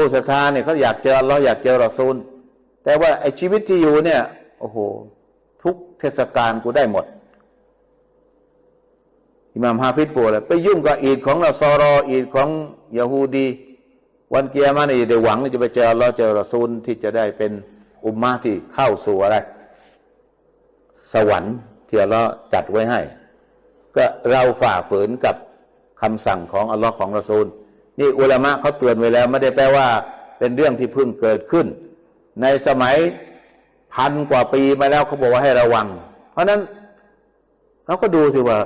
ผู้ศรัทธาเนี่ยเขาอยากเจออัลลอฮ์อยากเจอรอซูล แต่ว่าไอ้ชีวิตที่อยู่เนี่ย โอ้โห ทุกเทศกาลกูได้หมด อิหม่ามฮาฟิดปูเลยไปยุ่งกับอีดของนสรออีดของยะฮูดี วันเกียร์มาเนี่ยได้หวังจะไปเจออัลลอฮ์เจอรอซูลที่จะได้เป็นอุมมะที่เข้าสู่อะไร สวรรค์ที่อัลลอฮ์จัดไว้ให้ ก็เราฝ่าฝืนกับคำสั่งของอัลลอฮ์ของรอซูล นี่อุลามะเขาเตือนไว้แล้ว ไม่ได้แปลว่าเป็นเรื่องที่เพิ่งเกิดขึ้น ในสมัยพันกว่าปีมาแล้วเขาบอกว่าให้ระวัง เพราะนั้นเราก็ดูสิว่า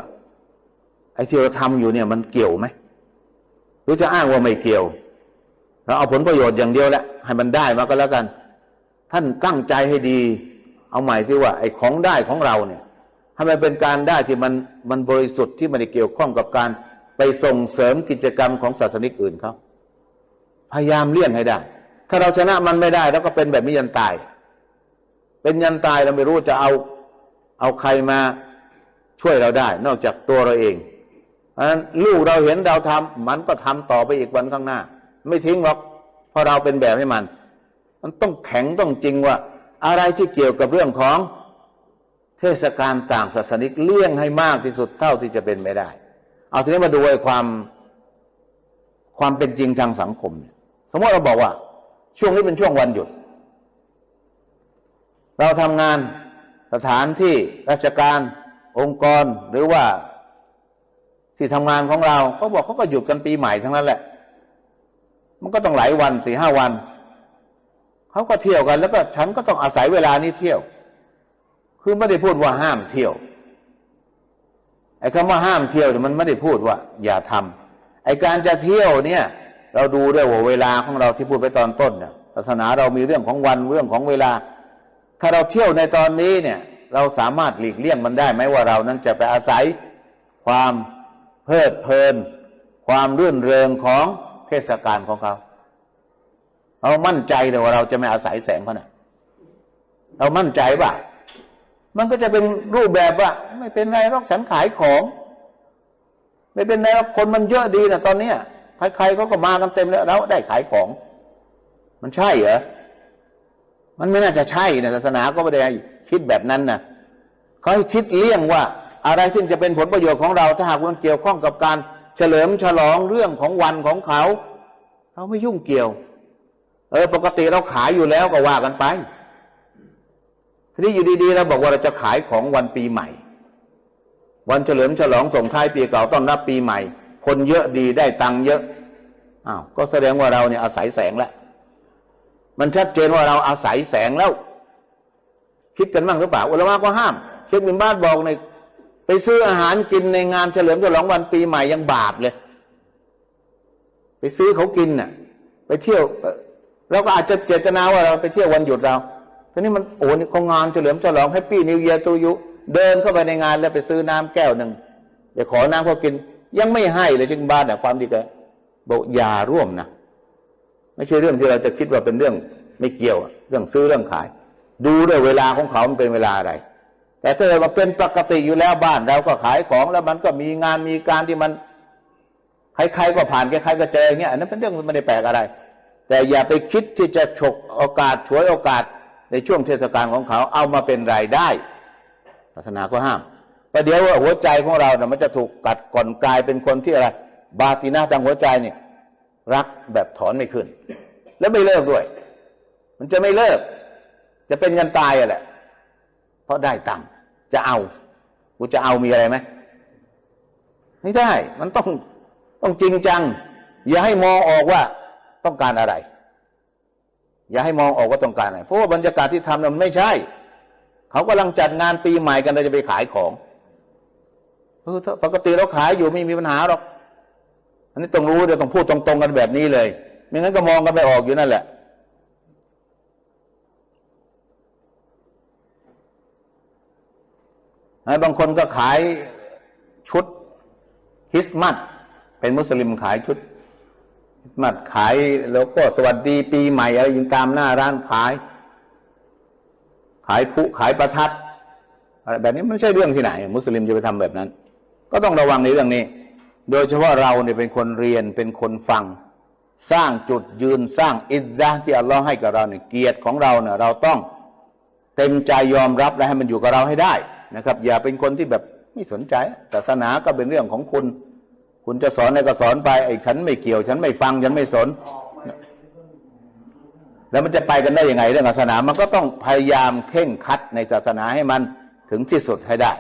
ไอ้ที่เราทำอยู่เนี่ยมันเกี่ยวไหมหรือจะอ้างว่าไม่เกี่ยวเราเอาผลประโยชน์อย่างเดียวแหละให้มันได้มาก็แล้วกัน ท่านตั้งใจให้ดี เอาใหม่ที่ว่า ไอ้ของได้ของเราเนี่ยให้มันเป็นการได้ที่มันมันบริสุทธิ์ที่ไม่ได้เกี่ยวข้องกับการ ไปส่งเสริมกิจกรรมของศาสนิกอื่นเขาพยายามเลี่ยงให้ได้ ถ้าเราชนะมันไม่ได้ แล้วก็เป็นแบบนี้ยันตาย เป็นยันตายเราไม่รู้จะเอาเอาใครมาช่วยเราได้ นอกจากตัวเราเองเพราะนั้นลูกเราเห็นเราทำมันก็ทำต่อไปอีกวันข้างหน้า ไม่ทิ้งหรอกเพราะเราเป็นแบบให้มัน มันต้องแข็งต้องจริงว่า อะไรที่เกี่ยวกับเรื่องของเทศกาลต่างศาสนิกเลี่ยงให้มากที่สุดเท่าที่จะเป็นไม่ได้ เอาทีนี้มาดูไอ้ความความเป็นจริงทางสังคมเนี่ยสมมติเราบอกว่า ช่วงนี้เป็นช่วงวันหยุด เราทำงานสถานที่ราชการองค์กรหรือว่าที่ทำงานของเราเขาบอกเขาก็หยุดกันปีใหม่ทั้งนั้นแหละ มันก็ต้องหลายวันสี่ห้าวันเขาก็เที่ยวกัน แล้วก็ฉันก็ต้องอาศัยเวลานี้เที่ยว คือไม่ได้พูดว่าห้ามเที่ยว ไอ้คำว่าห้ามเที่ยวเนี่ยมันไม่ได้พูดว่า อย่าทำไอ้การจะเที่ยวเนี่ย เราดูด้วยว่าเวลาของเราที่พูดไปตอนต้นเนี่ยศาสนาเรามีเรื่องของวันเรื่องของเวลา ถ้าเราเที่ยวในตอนนี้เนี่ย เราสามารถหลีกเลี่ยงมันได้ไหมว่าเรานั้นจะไปอาศัยความเพลิดเพลิน ความรื่นเริงของเทศกาลของเขาเรามั่นใจเลยว่าเราจะไม่อาศัยแสงเขาเนะเรามั่นใจว่า มันก็จะเป็นรูปแบบว่า ไม่เป็นไรหรอกฉันขายของ ไม่เป็นไรหรอกคนมันเยอะดีนะตอนเนี้ยใครๆเขาก็มากันเต็มแล้วแล้วได้ขายของ มันใช่เหรอมันไม่น่าจะใช่นะศาสนาก็ไม่ได้คิดแบบนั้นนะเขาให้คิดเลี่ยงว่า อะไรที่จะเป็นผลประโยชน์ของเราถ้าหากมันเกี่ยวข้องกับการเฉลิมฉลองเรื่องของวันของเขา เราไม่ยุ่งเกี่ยว เออ ปกติเราขายอยู่แล้วก็ว่ากันไป ทีนี้อยู่ดีๆเราบอกว่าเราจะขายของวันปีใหม่ วันเฉลิมฉลองส่งท้ายปีเก่าต้อนรับปีใหม่ คนเยอะดีได้ตังค์เยอะอ้าวก็แสดงว่าเราเนี่ยอาศัยแสงแล้วมันชัดเจนว่าเราอาศัยแสงแล้ว คิดกันบ้างหรือเปล่าอุลามะก็ห้าม เชคบินบาสบอกในไปซื้ออาหารกินในงานเฉลิมฉลองวันปีใหม่ยังบาปเลย ไปซื้อเขากินน่ะ ไปเที่ยวเราก็อาจจะเจตนาว่าเราไปเที่ยววันหยุดเรา ทีนี้มันโอ้นี่ของงานเฉลิมฉลองแฮปปี้นิวเยียตูยุ เดินเข้าไปในงานแล้วไปซื้อน้ำแก้วหนึ่งไปขอน้ำเขากิน ยังไม่ให้เลยเชคบินบาสเนี่ยความดีแกบอกอย่าร่วมนะไม่ใช่เรื่องที่เราจะคิดว่าเป็นเรื่องไม่เกี่ยว เรื่องซื้อเรื่องขาย ดูด้วยเวลาของเขามันเป็นเวลาอะไร แต่ถ้าเราเป็นปกติอยู่แล้วบ้านเราก็ขายของแล้วมันก็มีงานมีการที่มันใครๆก็ผ่านใครๆก็เจออย่างเงี้ยอันนั้นเป็นเรื่องไม่ได้แปลกอะไร แต่อย่าไปคิดที่จะฉกโอกาสฉวยโอกาส ในช่วงเทศกาลของเขาเอามาเป็นรายได้ศาสนาก็ห้ามประเดี๋ยวหัวใจของเราเนี่ยมันจะถูกกัดก่อนกลายเป็นคนที่อะไร บาตินาทางหัวใจเนี่ยรักแบบถอนไม่ขึ้น แล้วไม่เลิกด้วย มันจะไม่เลิก จะเป็นกันตายอะแหละ เพราะได้ตังค์จะเอากูจะเอามีอะไรไหมไม่ได้ มันต้องต้องจริงจัง อย่าให้มองออกว่าต้องการอะไร อย่าให้มองออกว่าต้องการอะไรเพราะว่าบรรยากาศที่ทำนั้นไม่ใช่ เขากำลังจัดงานปีใหม่กันเราจะไปขายของเออถ้าปกติเราขายอยู่ไม่มีปัญหาหรอก อันนี้ต้องรู้เดี๋ยวต้องพูดตรงๆกันแบบนี้เลยไม่งั้นก็มองกันไม่ออกอยู่นั่นแหละ บางคนก็ขายชุดคริสต์มาสเป็นมุสลิมขายชุด มาสขายแล้วก็สวัสดีปีใหม่อะไรยู่ตามหน้าร้านขาย ขายผู้ขายประทัดอะไรแบบนี้ไม่ใช่เรื่องที่ไหน มุสลิมจะไปทำแบบนั้น ก็ต้องระวังในเรื่องนี้ โดยเฉพาะเราเนี่ยเป็นคนเรียนเป็นคนฟัง สร้างจุดยืนสร้างอิสซะห์ที่อัลลอฮ์ให้กับเราเนี่ยเกียรติของเราเนี่ยเราต้องเต็มใจยอมรับและให้มันอยู่กับเราให้ได้นะครับ อย่าเป็นคนที่แบบไม่สนใจศาสนาก็เป็นเรื่องของคุณ คุณจะสอนอะไรก็สอนไปไอ้ฉันไม่เกี่ยว ฉันไม่ฟังฉันไม่สน แล้วมันจะไปกันได้ยังไงเรื่องศาสนา มันก็ต้องพยายามเข่งคัดในศาสนาให้มันถึงที่สุดให้ได้